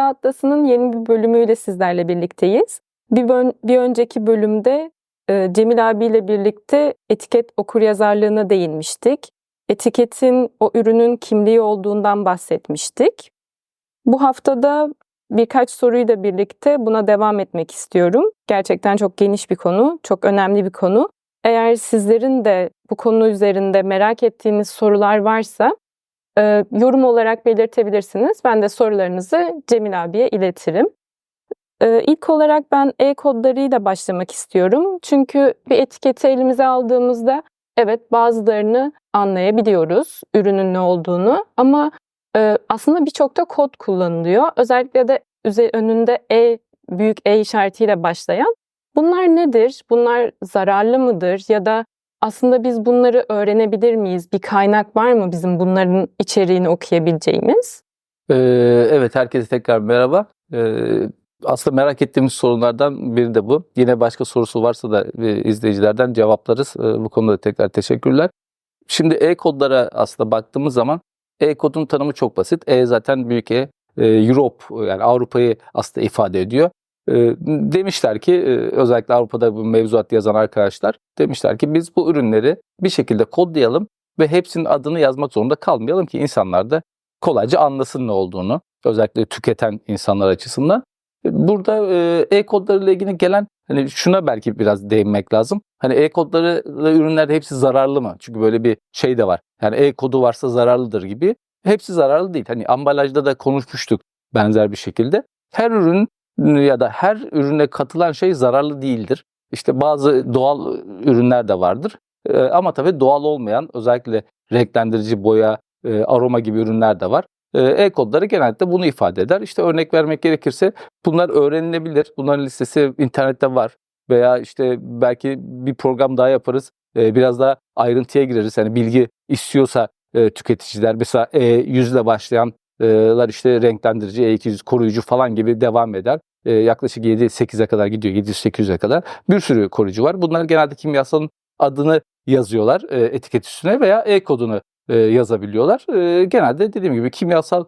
Gıda Atlası'nın yeni bir bölümüyle sizlerle birlikteyiz. Bir, bön- bir önceki bölümde e, Cemil abiyle birlikte etiket okuryazarlığına değinmiştik. Etiketin o ürünün kimliği olduğundan bahsetmiştik. Bu haftada birkaç soruyla birlikte buna devam etmek istiyorum. Gerçekten çok geniş bir konu, çok önemli bir konu. Eğer sizlerin de bu konu üzerinde merak ettiğiniz sorular varsa e, yorum olarak belirtebilirsiniz. Ben de sorularınızı Cemil abiye iletirim. E, ilk olarak ben e-kodlarıyla başlamak istiyorum. Çünkü bir etiketi elimize aldığımızda evet bazılarını anlayabiliyoruz, ürünün ne olduğunu ama e, aslında birçok da kod kullanılıyor. Özellikle de önünde E, büyük E işaretiyle başlayan. Bunlar nedir? Bunlar zararlı mıdır? Ya da aslında biz bunları öğrenebilir miyiz? Bir kaynak var mı bizim bunların içeriğini okuyabileceğimiz? Ee, evet, herkese tekrar merhaba. Ee, aslında merak ettiğimiz sorunlardan biri de bu. Yine başka sorusu varsa da e, izleyicilerden cevaplarız. Ee, bu konuda da tekrar teşekkürler. Şimdi e-kodlara aslında baktığımız zaman e-kodun tanımı çok basit. E zaten büyük e, Europe yani Avrupa'yı aslında ifade ediyor. E, demişler ki e, özellikle Avrupa'da bu mevzuat yazan arkadaşlar demişler ki biz bu ürünleri bir şekilde kodlayalım ve hepsinin adını yazmak zorunda kalmayalım ki insanlar da kolayca anlasın ne olduğunu. Özellikle tüketen insanlar açısından. Burada e, e-kodlarıyla ilgili gelen hani şuna belki biraz değinmek lazım. Hani e-kodları ürünler hepsi zararlı mı? Çünkü böyle bir şey de var. Yani e-kodu varsa zararlıdır gibi. Hepsi zararlı değil. Hani ambalajda da konuşmuştuk benzer bir şekilde. Her ürün ya da her ürüne katılan şey zararlı değildir. İşte bazı doğal ürünler de vardır. E, ama tabii doğal olmayan özellikle renklendirici boya, e, aroma gibi ürünler de var. E, E-kodları genellikle bunu ifade eder. İşte örnek vermek gerekirse bunlar öğrenilebilir. Bunların listesi internette var. Veya işte belki bir program daha yaparız. E, biraz daha ayrıntıya gireriz. Yani bilgi istiyorsa e, tüketiciler mesela E100 ile başlayanlar işte renklendirici, E200 koruyucu falan gibi devam eder. E, yaklaşık 7-8'e kadar gidiyor. 700-800'e kadar. Bir sürü koruyucu var. Bunlar genelde kimyasalın adını yazıyorlar e, etiket üstüne veya e-kodunu e, yazabiliyorlar. E, genelde dediğim gibi kimyasal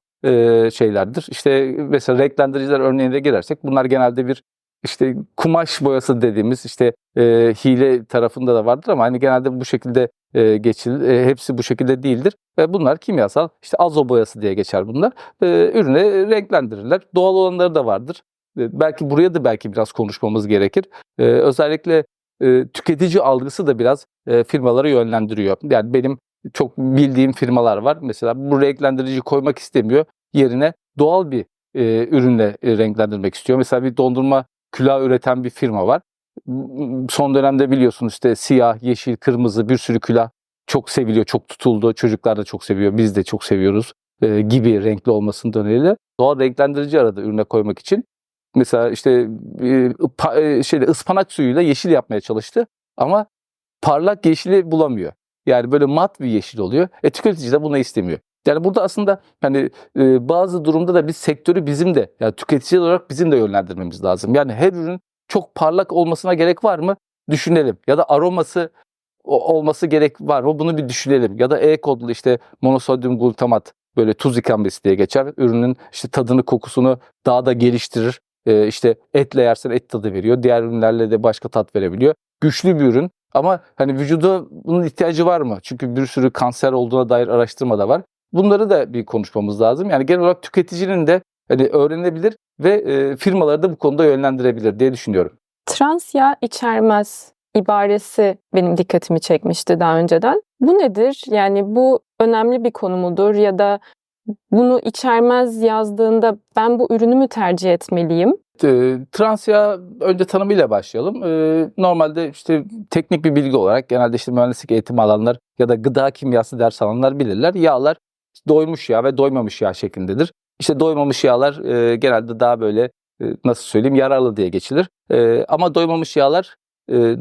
şeylerdir. İşte mesela renklendiriciler örneğine girersek bunlar genelde bir işte kumaş boyası dediğimiz işte e, hile tarafında da vardır ama hani genelde bu şekilde e, geçilir. E, hepsi bu şekilde değildir. Ve bunlar kimyasal işte azo boyası diye geçer bunlar. E, ürüne renklendirirler. Doğal olanları da vardır. Belki buraya da belki biraz konuşmamız gerekir. E, özellikle e, tüketici algısı da biraz e, firmaları yönlendiriyor. Yani benim çok bildiğim firmalar var. Mesela bu renklendirici koymak istemiyor. Yerine doğal bir e, ürünle e, renklendirmek istiyor. Mesela bir dondurma külah üreten bir firma var. Son dönemde biliyorsunuz işte siyah, yeşil, kırmızı bir sürü külah çok seviliyor, çok tutuldu. Çocuklar da çok seviyor, biz de çok seviyoruz e, gibi renkli olmasının nedeniyle doğal renklendirici aradı ürüne koymak için. Mesela işte e, e, ıspanak suyuyla yeşil yapmaya çalıştı ama parlak yeşili bulamıyor. Yani böyle mat bir yeşil oluyor. E tüketici de bunu istemiyor. Yani burada aslında hani e, bazı durumda da biz sektörü bizim de yani tüketici olarak bizim de yönlendirmemiz lazım. Yani her ürün çok parlak olmasına gerek var mı? Düşünelim. Ya da aroması olması gerek var mı? Bunu bir düşünelim. Ya da E-kodlu işte monosodyum glutamat böyle tuz ikamesi diye geçer. Ürünün işte tadını, kokusunu daha da geliştirir. E, işte etle yersen et tadı veriyor. Diğer ürünlerle de başka tat verebiliyor. Güçlü bir ürün ama hani vücuda bunun ihtiyacı var mı? Çünkü bir sürü kanser olduğuna dair araştırma da var. Bunları da bir konuşmamız lazım. Yani genel olarak tüketicinin de hani öğrenebilir ve e, firmaları da bu konuda yönlendirebilir diye düşünüyorum. Trans yağ içermez ibaresi benim dikkatimi çekmişti daha önceden. Bu nedir? Yani bu önemli bir konu mudur ya da bunu içermez yazdığında ben bu ürünü mü tercih etmeliyim? E, trans yağ önce tanımıyla başlayalım. E, normalde işte teknik bir bilgi olarak genelde işte mühendislik eğitimi alanlar ya da gıda kimyası ders alanlar bilirler. Yağlar doymuş yağ ve doymamış yağ şeklindedir. İşte doymamış yağlar e, genelde daha böyle e, nasıl söyleyeyim yararlı diye geçilir. E, ama doymamış yağlar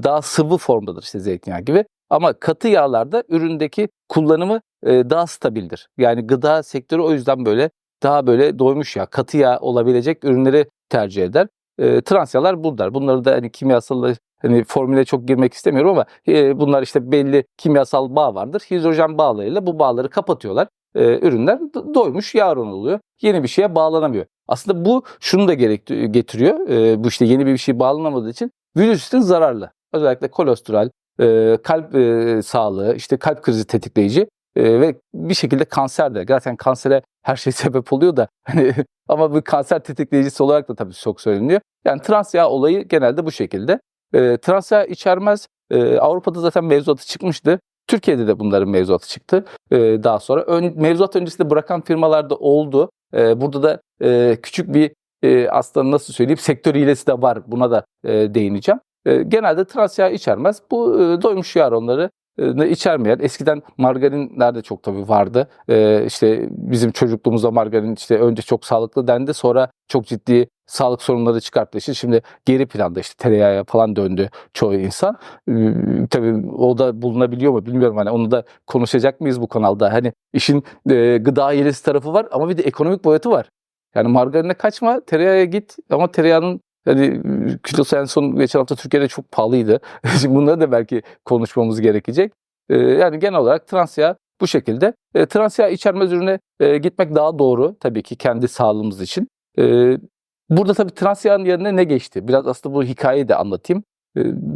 daha sıvı formdadır işte zeytinyağı gibi. Ama katı yağlarda üründeki kullanımı daha stabildir. Yani gıda sektörü o yüzden böyle daha böyle doymuş yağ, katı yağ olabilecek ürünleri tercih eder. E, trans yağlar bunlar. Bunları da hani kimyasal hani formüle çok girmek istemiyorum ama e, bunlar işte belli kimyasal bağ vardır. Hidrojen bağlarıyla bu bağları kapatıyorlar. E, ürünler do- doymuş yağ oluyor. Yeni bir şeye bağlanamıyor. Aslında bu şunu da gerek getiriyor. E, bu işte yeni bir şey bağlanamadığı için virüs için zararlı. Özellikle kolesterol, e, kalp e, sağlığı, işte kalp krizi tetikleyici e, ve bir şekilde kanser de. Zaten kansere her şey sebep oluyor da hani ama bu kanser tetikleyicisi olarak da tabii çok söyleniyor. Yani trans yağ olayı genelde bu şekilde. E, trans yağ içermez. E, Avrupa'da zaten mevzuatı çıkmıştı. Türkiye'de de bunların mevzuatı çıktı e, daha sonra. Ön, mevzuat öncesinde bırakan firmalar da oldu. E, burada da e, küçük bir e, aslında nasıl söyleyeyim sektör hilesi de var. Buna da e, değineceğim. E, genelde trans yağ içermez. Bu e, doymuş yağ onları e, içermeyen. Eskiden margarinler de çok tabii vardı. E, işte bizim çocukluğumuzda margarin işte önce çok sağlıklı dendi. Sonra çok ciddi sağlık sorunları çıkarttığı için şimdi geri planda işte tereyağı falan döndü çoğu insan. E, tabii o da bulunabiliyor mu bilmiyorum hani onu da konuşacak mıyız bu kanalda? Hani işin e, gıda hilesi tarafı var ama bir de ekonomik boyutu var. Yani margarine kaçma, tereyağa git ama tereyağının Hani kilosu en son geçen hafta Türkiye'de çok pahalıydı. Şimdi bunları da belki konuşmamız gerekecek. Ee, yani genel olarak trans bu şekilde. E, içermez ürüne e, gitmek daha doğru tabii ki kendi sağlığımız için. E, burada tabii trans yağın yerine ne geçti? Biraz aslında bu hikayeyi de anlatayım.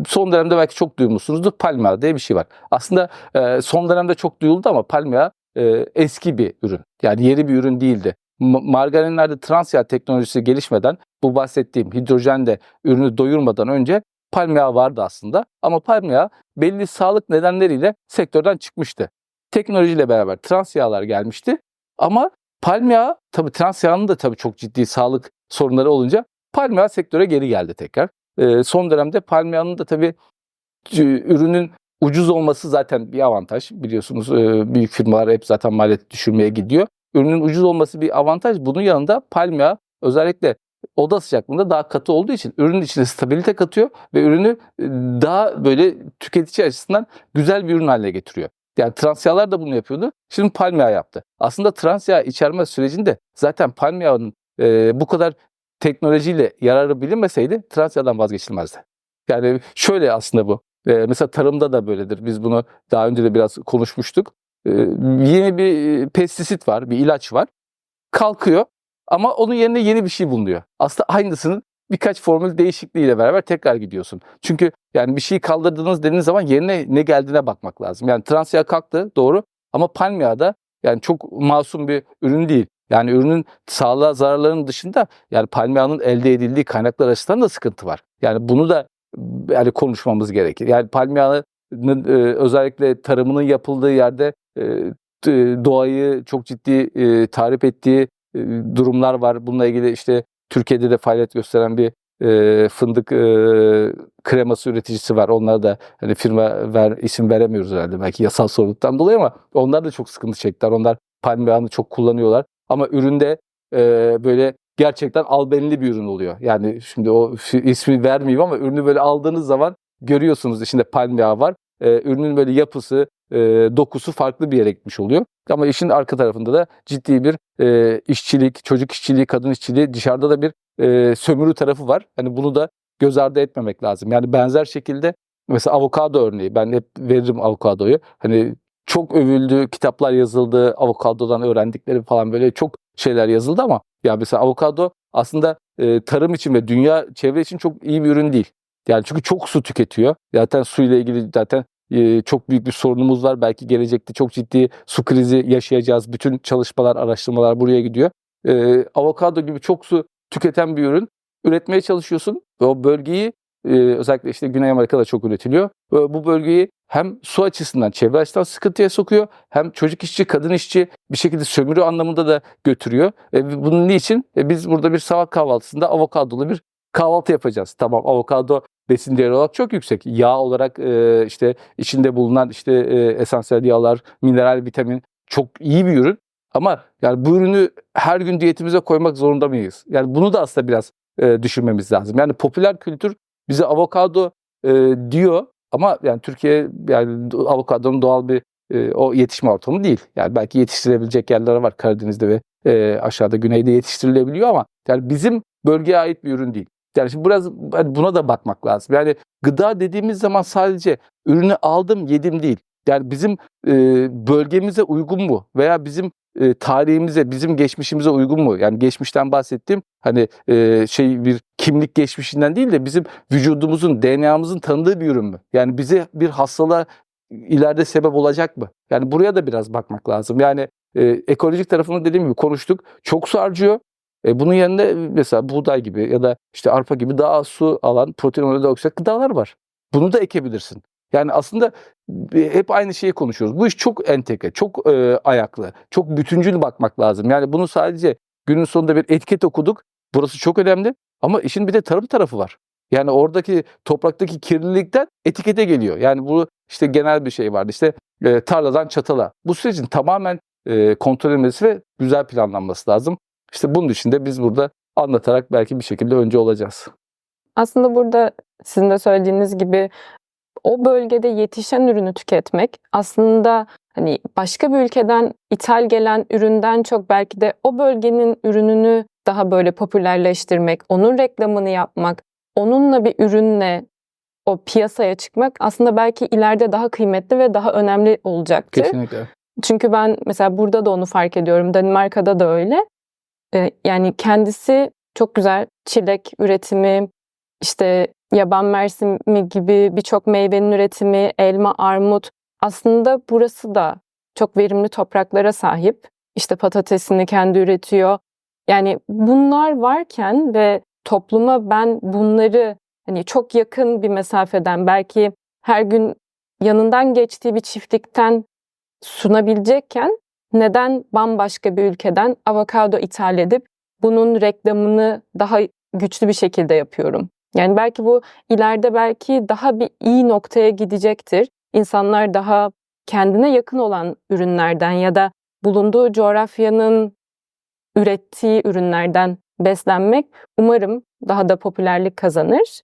Son dönemde belki çok duymuşsunuzdur. Palm yağı diye bir şey var. Aslında e, son dönemde çok duyuldu ama palm yağı e, eski bir ürün. Yani yeni bir ürün değildi margarinlerde trans yağ teknolojisi gelişmeden bu bahsettiğim hidrojen de ürünü doyurmadan önce palm yağı vardı aslında. Ama palm yağı belli sağlık nedenleriyle sektörden çıkmıştı. Teknolojiyle beraber trans yağlar gelmişti. Ama palm yağı tabii trans yağının da tabii çok ciddi sağlık sorunları olunca palm yağı sektöre geri geldi tekrar. Ee, son dönemde palm yağının da tabii ürünün ucuz olması zaten bir avantaj. Biliyorsunuz büyük firmalar hep zaten maliyet düşürmeye gidiyor ürünün ucuz olması bir avantaj. Bunun yanında palm yağı özellikle oda sıcaklığında daha katı olduğu için ürünün içine stabilite katıyor ve ürünü daha böyle tüketici açısından güzel bir ürün haline getiriyor. Yani trans yağlar da bunu yapıyordu. Şimdi palm yaptı. Aslında trans yağ içerme sürecinde zaten palm e, bu kadar teknolojiyle yararı bilinmeseydi trans yağdan vazgeçilmezdi. Yani şöyle aslında bu. E, mesela tarımda da böyledir. Biz bunu daha önce de biraz konuşmuştuk. Ee, yeni bir e, pestisit var, bir ilaç var. Kalkıyor ama onun yerine yeni bir şey bulunuyor. Aslında aynısının birkaç formül değişikliğiyle beraber tekrar gidiyorsun. Çünkü yani bir şeyi kaldırdığınız dediğiniz zaman yerine ne geldiğine bakmak lazım. Yani trans yağ kalktı doğru ama palm yağı da yani çok masum bir ürün değil. Yani ürünün sağlığa zararlarının dışında yani palm yağının elde edildiği kaynaklar açısından da sıkıntı var. Yani bunu da yani konuşmamız gerekir. Yani palm yağının e, özellikle tarımının yapıldığı yerde doğayı çok ciddi tarif ettiği durumlar var. Bununla ilgili işte Türkiye'de de faaliyet gösteren bir fındık kreması üreticisi var. Onlar da hani firma ver, isim veremiyoruz herhalde belki yasal sorumluluktan dolayı ama onlar da çok sıkıntı çektiler. Onlar palm yağını çok kullanıyorlar. Ama üründe böyle gerçekten albenili bir ürün oluyor. Yani şimdi o ismi vermeyeyim ama ürünü böyle aldığınız zaman görüyorsunuz içinde palm yağı var. Ürünün böyle yapısı, e, dokusu farklı bir yere gitmiş oluyor. Ama işin arka tarafında da ciddi bir e, işçilik, çocuk işçiliği, kadın işçiliği, dışarıda da bir e, sömürü tarafı var. Hani bunu da göz ardı etmemek lazım. Yani benzer şekilde mesela avokado örneği ben hep veririm avokadoyu. Hani çok övüldü, kitaplar yazıldı, avokadodan öğrendikleri falan böyle çok şeyler yazıldı ama ya mesela avokado aslında e, tarım için ve dünya çevre için çok iyi bir ürün değil. Yani çünkü çok su tüketiyor. Zaten suyla ilgili zaten çok büyük bir sorunumuz var. Belki gelecekte çok ciddi su krizi yaşayacağız. Bütün çalışmalar, araştırmalar buraya gidiyor. Ee, avokado gibi çok su tüketen bir ürün üretmeye çalışıyorsun o bölgeyi özellikle işte Güney Amerika'da çok üretiliyor. Bu bölgeyi hem su açısından, çevre açısından sıkıntıya sokuyor hem çocuk işçi, kadın işçi bir şekilde sömürü anlamında da götürüyor. E, bunun niçin? E, biz burada bir sabah kahvaltısında avokadolu bir kahvaltı yapacağız. Tamam avokado besin değeri olarak çok yüksek. Yağ olarak e, işte içinde bulunan işte e, esansiyel yağlar, mineral, vitamin çok iyi bir ürün. Ama yani bu ürünü her gün diyetimize koymak zorunda mıyız? Yani bunu da aslında biraz e, düşünmemiz lazım. Yani popüler kültür bize avokado e, diyor ama yani Türkiye yani avokadonun doğal bir e, o yetişme ortamı değil. Yani belki yetiştirebilecek yerler var Karadeniz'de ve e, aşağıda güneyde yetiştirilebiliyor ama yani bizim bölgeye ait bir ürün değil. Yani şimdi biraz hani buna da bakmak lazım. Yani gıda dediğimiz zaman sadece ürünü aldım yedim değil. Yani bizim e, bölgemize uygun mu? Veya bizim e, tarihimize, bizim geçmişimize uygun mu? Yani geçmişten bahsettiğim hani e, şey bir kimlik geçmişinden değil de bizim vücudumuzun, DNA'mızın tanıdığı bir ürün mü? Yani bize bir hastalığa ileride sebep olacak mı? Yani buraya da biraz bakmak lazım. Yani e, ekolojik tarafını dediğim gibi konuştuk. Çok su harcıyor. E, bunun yanında mesela buğday gibi ya da işte arpa gibi daha az su alan protein oranı daha yüksek gıdalar var. Bunu da ekebilirsin. Yani aslında e, hep aynı şeyi konuşuyoruz. Bu iş çok entegre, çok e, ayaklı, çok bütüncül bakmak lazım. Yani bunu sadece günün sonunda bir etiket okuduk. Burası çok önemli ama işin bir de tarım tarafı var. Yani oradaki topraktaki kirlilikten etikete geliyor. Yani bu işte genel bir şey vardı. İşte e, tarladan çatala. Bu sürecin tamamen e, kontrol edilmesi ve güzel planlanması lazım. İşte bunun de biz burada anlatarak belki bir şekilde önce olacağız. Aslında burada sizin de söylediğiniz gibi o bölgede yetişen ürünü tüketmek aslında hani başka bir ülkeden ithal gelen üründen çok belki de o bölgenin ürününü daha böyle popülerleştirmek, onun reklamını yapmak, onunla bir ürünle o piyasaya çıkmak aslında belki ileride daha kıymetli ve daha önemli olacaktır. Kesinlikle. Çünkü ben mesela burada da onu fark ediyorum. Danimarka'da da öyle. Ee, yani kendisi çok güzel çilek üretimi, işte yaban mersimi gibi birçok meyvenin üretimi, elma, armut. Aslında burası da çok verimli topraklara sahip. İşte patatesini kendi üretiyor. Yani bunlar varken ve topluma ben bunları hani çok yakın bir mesafeden belki her gün yanından geçtiği bir çiftlikten sunabilecekken neden bambaşka bir ülkeden avokado ithal edip bunun reklamını daha güçlü bir şekilde yapıyorum? Yani belki bu ileride belki daha bir iyi noktaya gidecektir. İnsanlar daha kendine yakın olan ürünlerden ya da bulunduğu coğrafyanın ürettiği ürünlerden beslenmek umarım daha da popülerlik kazanır.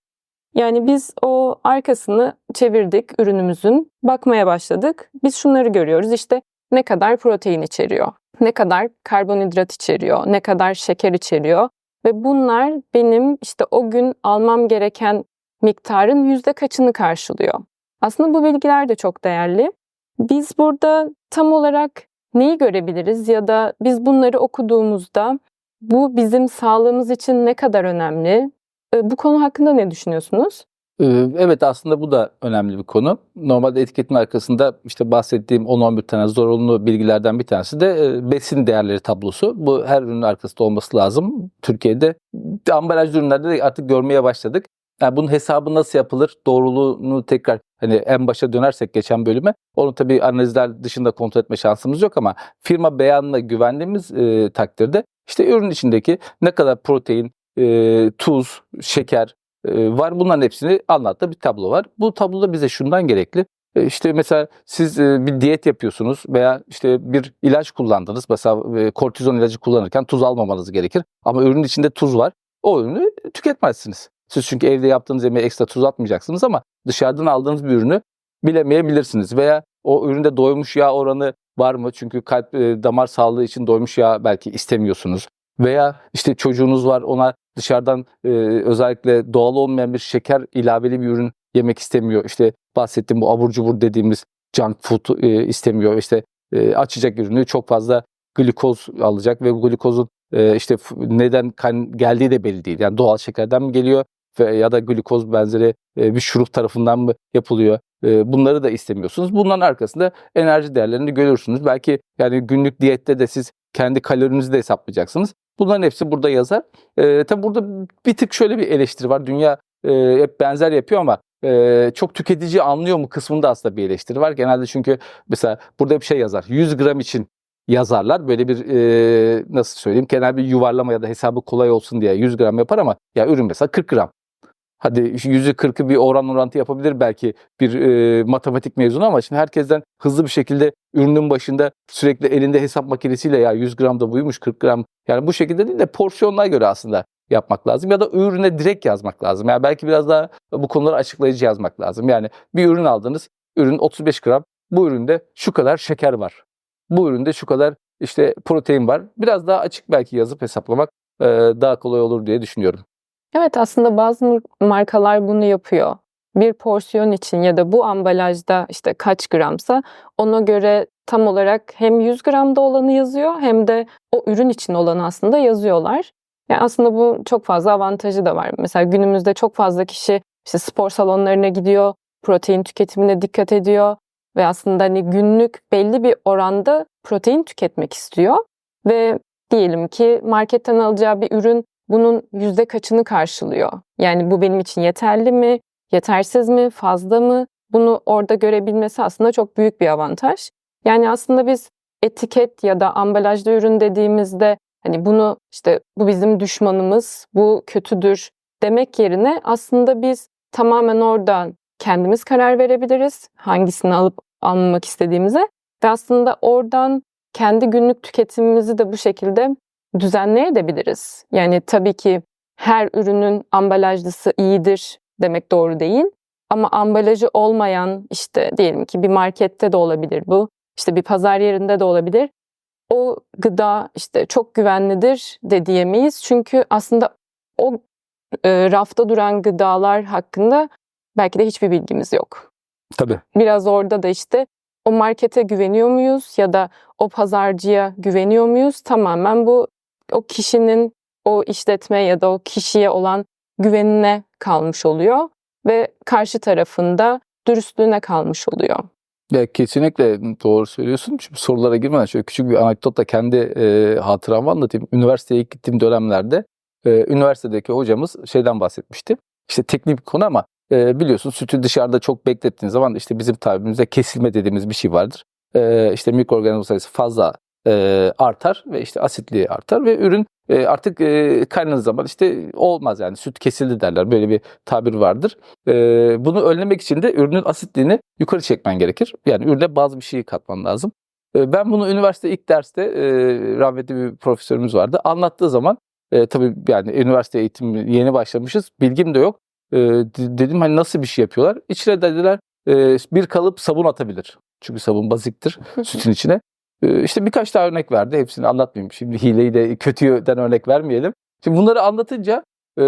Yani biz o arkasını çevirdik ürünümüzün, bakmaya başladık. Biz şunları görüyoruz işte ne kadar protein içeriyor, ne kadar karbonhidrat içeriyor, ne kadar şeker içeriyor ve bunlar benim işte o gün almam gereken miktarın yüzde kaçını karşılıyor. Aslında bu bilgiler de çok değerli. Biz burada tam olarak neyi görebiliriz ya da biz bunları okuduğumuzda bu bizim sağlığımız için ne kadar önemli? E, Bu konu hakkında ne düşünüyorsunuz? Ee, Evet aslında bu da önemli bir konu. Normalde etiketin arkasında işte bahsettiğim 10-11 tane zorunlu bilgilerden bir tanesi de e, besin değerleri tablosu. Bu her ürünün arkasında olması lazım. Türkiye'de ambalaj ürünlerde de artık görmeye başladık. Yani bunun hesabı nasıl yapılır? Doğruluğunu tekrar hani en başa dönersek geçen bölüme onu tabii analizler dışında kontrol etme şansımız yok ama firma beyanına güvendiğimiz e, takdirde işte ürün içindeki ne kadar protein, e, tuz, şeker, var. Bunların hepsini anlattığı bir tablo var. Bu tabloda bize şundan gerekli. E, İşte mesela siz e, bir diyet yapıyorsunuz veya işte bir ilaç kullandınız. Mesela e, kortizon ilacı kullanırken tuz almamanız gerekir. Ama ürünün içinde tuz var. O ürünü tüketmezsiniz. Siz çünkü evde yaptığınız yemeğe ekstra tuz atmayacaksınız ama dışarıdan aldığınız bir ürünü bilemeyebilirsiniz. Veya o üründe doymuş yağ oranı var mı? Çünkü kalp e, damar sağlığı için doymuş yağ belki istemiyorsunuz. Veya işte çocuğunuz var ona dışarıdan e, özellikle doğal olmayan bir şeker ilaveli bir ürün yemek istemiyor. İşte bahsettiğim bu abur cubur dediğimiz junk food e, istemiyor. İşte e, açacak ürünü çok fazla glikoz alacak ve glikozun e, işte neden kan geldiği de belli değil. Yani doğal şekerden mi geliyor ve ya da glikoz benzeri e, bir şurup tarafından mı yapılıyor? E, bunları da istemiyorsunuz. Bunların arkasında enerji değerlerini görürsünüz. Belki yani günlük diyette de siz kendi kalorinizi de hesaplayacaksınız. Bunların hepsi burada yazar. E, tabi burada bir tık şöyle bir eleştiri var. Dünya e, hep benzer yapıyor ama e, çok tüketici anlıyor mu kısmında aslında bir eleştiri var. Genelde çünkü mesela burada bir şey yazar. 100 gram için yazarlar. Böyle bir e, nasıl söyleyeyim genel bir yuvarlama ya da hesabı kolay olsun diye 100 gram yapar ama ya ürün mesela 40 gram. Hadi yüzü 40'ı bir oran orantı yapabilir belki bir e, matematik mezunu ama şimdi herkesten hızlı bir şekilde ürünün başında sürekli elinde hesap makinesiyle ya 100 gram da buymuş 40 gram yani bu şekilde değil de porsiyonlara göre aslında yapmak lazım ya da ürüne direkt yazmak lazım. Yani belki biraz daha bu konuları açıklayıcı yazmak lazım. Yani bir ürün aldınız, ürün 35 gram, bu üründe şu kadar şeker var. Bu üründe şu kadar işte protein var. Biraz daha açık belki yazıp hesaplamak e, daha kolay olur diye düşünüyorum. Evet aslında bazı markalar bunu yapıyor. Bir porsiyon için ya da bu ambalajda işte kaç gramsa ona göre tam olarak hem 100 gramda olanı yazıyor hem de o ürün için olanı aslında yazıyorlar. Yani aslında bu çok fazla avantajı da var. Mesela günümüzde çok fazla kişi işte spor salonlarına gidiyor, protein tüketimine dikkat ediyor ve aslında hani günlük belli bir oranda protein tüketmek istiyor ve diyelim ki marketten alacağı bir ürün bunun yüzde kaçını karşılıyor? Yani bu benim için yeterli mi, yetersiz mi, fazla mı? Bunu orada görebilmesi aslında çok büyük bir avantaj. Yani aslında biz etiket ya da ambalajlı ürün dediğimizde hani bunu işte bu bizim düşmanımız, bu kötüdür demek yerine aslında biz tamamen oradan kendimiz karar verebiliriz hangisini alıp almamak istediğimize ve aslında oradan kendi günlük tüketimimizi de bu şekilde düzenleyebiliriz. Yani tabii ki her ürünün ambalajlısı iyidir demek doğru değil. Ama ambalajı olmayan işte diyelim ki bir markette de olabilir bu. işte bir pazar yerinde de olabilir. O gıda işte çok güvenlidir de diyemeyiz. Çünkü aslında o e, rafta duran gıdalar hakkında belki de hiçbir bilgimiz yok. Tabii. Biraz orada da işte o markete güveniyor muyuz ya da o pazarcıya güveniyor muyuz? Tamamen bu o kişinin o işletme ya da o kişiye olan güvenine kalmış oluyor ve karşı tarafında dürüstlüğüne kalmış oluyor. Ya kesinlikle doğru söylüyorsun. Şimdi sorulara girmeden şöyle küçük bir anekdotla kendi e, hatıramı anlatayım. Üniversiteye gittiğim dönemlerde e, üniversitedeki hocamız şeyden bahsetmişti. İşte teknik bir konu ama e, biliyorsun sütü dışarıda çok beklettiğin zaman işte bizim tabirimizde kesilme dediğimiz bir şey vardır. E, işte mikroorganizma sayısı fazla e, artar ve işte asitliği artar ve ürün e, artık e, kaynadığı zaman işte olmaz yani süt kesildi derler. Böyle bir tabir vardır. E, bunu önlemek için de ürünün asitliğini yukarı çekmen gerekir. Yani ürüne bazı bir şeyi katman lazım. E, ben bunu üniversite ilk derste e, rahmetli bir profesörümüz vardı. Anlattığı zaman e, tabii yani üniversite eğitimi yeni başlamışız. Bilgim de yok. E, dedim hani nasıl bir şey yapıyorlar? İçine dediler e, bir kalıp sabun atabilir. Çünkü sabun baziktir sütün içine. E, işte birkaç daha örnek verdi. Hepsini anlatmayayım. Şimdi hileyi de kötüden örnek vermeyelim. Şimdi bunları anlatınca e,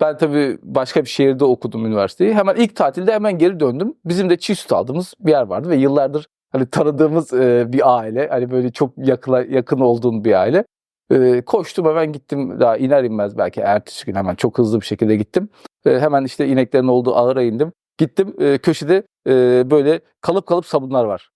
ben tabii başka bir şehirde okudum üniversiteyi. Hemen ilk tatilde hemen geri döndüm. Bizim de çiğ süt aldığımız bir yer vardı ve yıllardır hani tanıdığımız e, bir aile. Hani böyle çok yakın, yakın olduğum bir aile. E, koştum hemen gittim daha iner inmez belki ertesi gün hemen çok hızlı bir şekilde gittim. Hemen işte ineklerin olduğu ahıra indim. Gittim köşede böyle kalıp kalıp sabunlar var.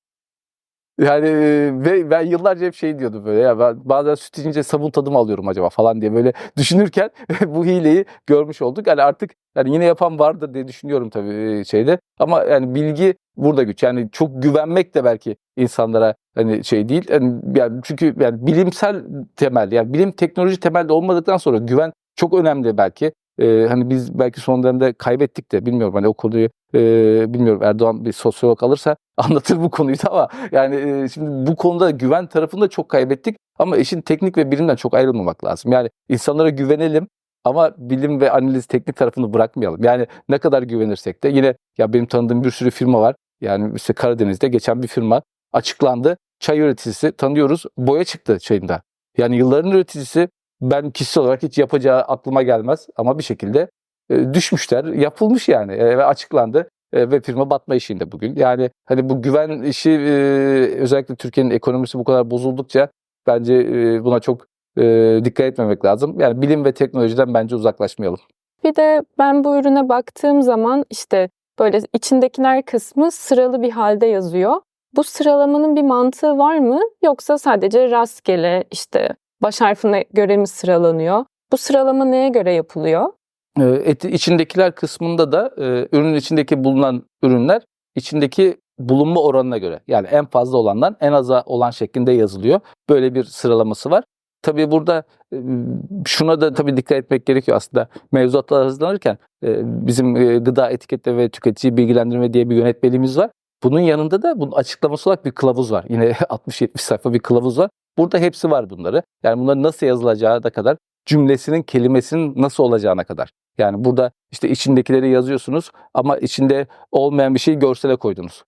Yani e, ve ben yıllarca hep şey diyordum böyle ya ben bazen süt içince sabun tadı mı alıyorum acaba falan diye böyle düşünürken bu hileyi görmüş olduk. Yani artık yani yine yapan vardır diye düşünüyorum tabii e, şeyde. Ama yani bilgi burada güç. Yani çok güvenmek de belki insanlara hani şey değil. Yani, yani çünkü yani bilimsel temel yani bilim teknoloji temelde olmadıktan sonra güven çok önemli belki. Ee, hani biz belki son dönemde kaybettik de bilmiyorum hani o konuyu e, bilmiyorum Erdoğan bir sosyolog alırsa anlatır bu konuyu da ama yani e, şimdi bu konuda güven tarafında çok kaybettik ama işin teknik ve bilimden çok ayrılmamak lazım. Yani insanlara güvenelim ama bilim ve analiz teknik tarafını bırakmayalım. Yani ne kadar güvenirsek de yine ya benim tanıdığım bir sürü firma var. Yani işte Karadeniz'de geçen bir firma açıklandı. Çay üreticisi tanıyoruz. Boya çıktı çayında. Yani yılların üreticisi ben kişisel olarak hiç yapacağı aklıma gelmez ama bir şekilde e, düşmüşler. Yapılmış yani e, ve açıklandı E, ve firma batma işinde bugün. Yani hani bu güven işi özellikle Türkiye'nin ekonomisi bu kadar bozuldukça bence buna çok dikkat etmemek lazım. Yani bilim ve teknolojiden bence uzaklaşmayalım. Bir de ben bu ürüne baktığım zaman işte böyle içindekiler kısmı sıralı bir halde yazıyor. Bu sıralamanın bir mantığı var mı? Yoksa sadece rastgele işte baş harfine göre mi sıralanıyor? Bu sıralama neye göre yapılıyor? E, eti, içindekiler kısmında da e, ürünün içindeki bulunan ürünler içindeki bulunma oranına göre yani en fazla olandan en aza olan şeklinde yazılıyor. Böyle bir sıralaması var. Tabii burada e, şuna da tabii dikkat etmek gerekiyor aslında. Mevzuatlar hazırlanırken e, bizim e, gıda etiketle ve tüketici bilgilendirme diye bir yönetmeliğimiz var. Bunun yanında da bunun açıklaması olarak bir kılavuz var. Yine 60-70 sayfa bir kılavuz var. Burada hepsi var bunları. Yani bunların nasıl yazılacağı da kadar cümlesinin, kelimesinin nasıl olacağına kadar. Yani burada işte içindekileri yazıyorsunuz ama içinde olmayan bir şeyi görsele koydunuz.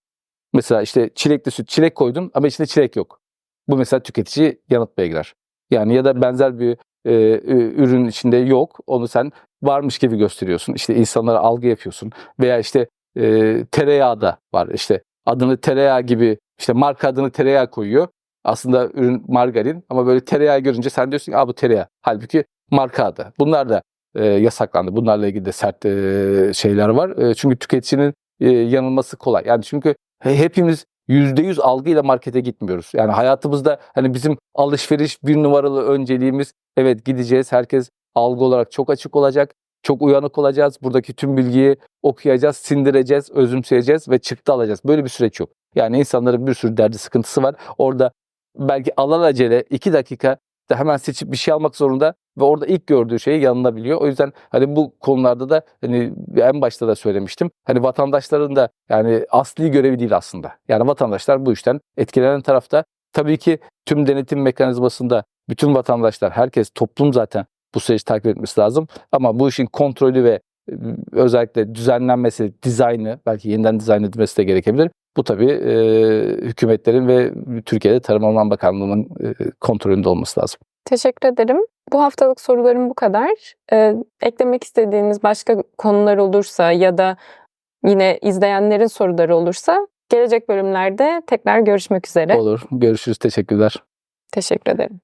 Mesela işte çilekli süt, çilek koydun ama içinde çilek yok. Bu mesela tüketici yanıltmaya girer. Yani ya da benzer bir e, ürün içinde yok. Onu sen varmış gibi gösteriyorsun. İşte insanlara algı yapıyorsun. Veya işte e, tereyağı da var. İşte adını tereyağı gibi işte marka adını tereyağı koyuyor. Aslında ürün margarin ama böyle tereyağı görünce sen diyorsun ki bu tereyağı. Halbuki marka adı. Bunlar da e, yasaklandı. Bunlarla ilgili de sert e, şeyler var. E, çünkü tüketicinin e, yanılması kolay. Yani çünkü he- hepimiz %100 algıyla markete gitmiyoruz. Yani hayatımızda hani bizim alışveriş bir numaralı önceliğimiz evet gideceğiz. Herkes algı olarak çok açık olacak. Çok uyanık olacağız. Buradaki tüm bilgiyi okuyacağız, sindireceğiz, özümseyeceğiz ve çıktı alacağız. Böyle bir süreç yok. Yani insanların bir sürü derdi, sıkıntısı var. Orada belki alelacele iki dakika da hemen seçip bir şey almak zorunda ve orada ilk gördüğü şeyi yanılabiliyor. O yüzden hani bu konularda da hani en başta da söylemiştim. Hani vatandaşların da yani asli görevi değil aslında. Yani vatandaşlar bu işten etkilenen tarafta. Tabii ki tüm denetim mekanizmasında bütün vatandaşlar, herkes, toplum zaten bu süreci takip etmesi lazım. Ama bu işin kontrolü ve e, özellikle düzenlenmesi, dizaynı, belki yeniden dizayn edilmesi de gerekebilir. Bu tabii e, hükümetlerin ve Türkiye'de Tarım Orman Bakanlığı'nın e, kontrolünde olması lazım. Teşekkür ederim. Bu haftalık sorularım bu kadar. Ee, eklemek istediğiniz başka konular olursa ya da yine izleyenlerin soruları olursa gelecek bölümlerde tekrar görüşmek üzere. Olur. Görüşürüz. Teşekkürler. Teşekkür ederim.